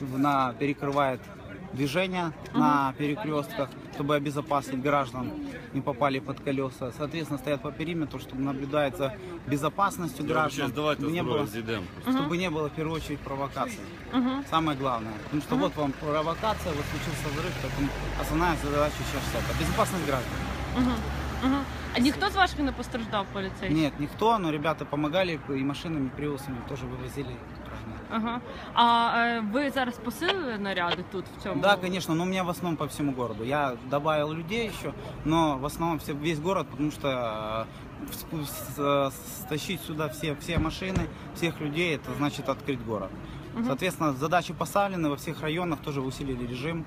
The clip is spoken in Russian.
на, перекрывает движение на перекрестках, чтобы обезопасить граждан, не попали под колеса. Соответственно, стоят по периметру, чтобы наблюдать за безопасностью граждан, давайте чтобы не было, чтобы не было в первую очередь провокаций. Самое главное. Потому что вот вам провокация, вот случился взрыв, поэтому основная задача сейчас это безопасность граждан. Мгм. А ніхто з ваших не постраждав поліцейських? Нет, никто, но ребята помогали и машинами, и привозами тоже вывозили. Ага. А е, ви зараз посилили наряди тут в цьому? Да, конечно, но у меня в основном по всему городу. Я добавил людей еще, но в основном все, весь город, потому что э, с- э, стащить сюда все, все машины, всех людей, это значит открыть город. Соответственно, задачи поставлены во всех районах, тоже усилили режим.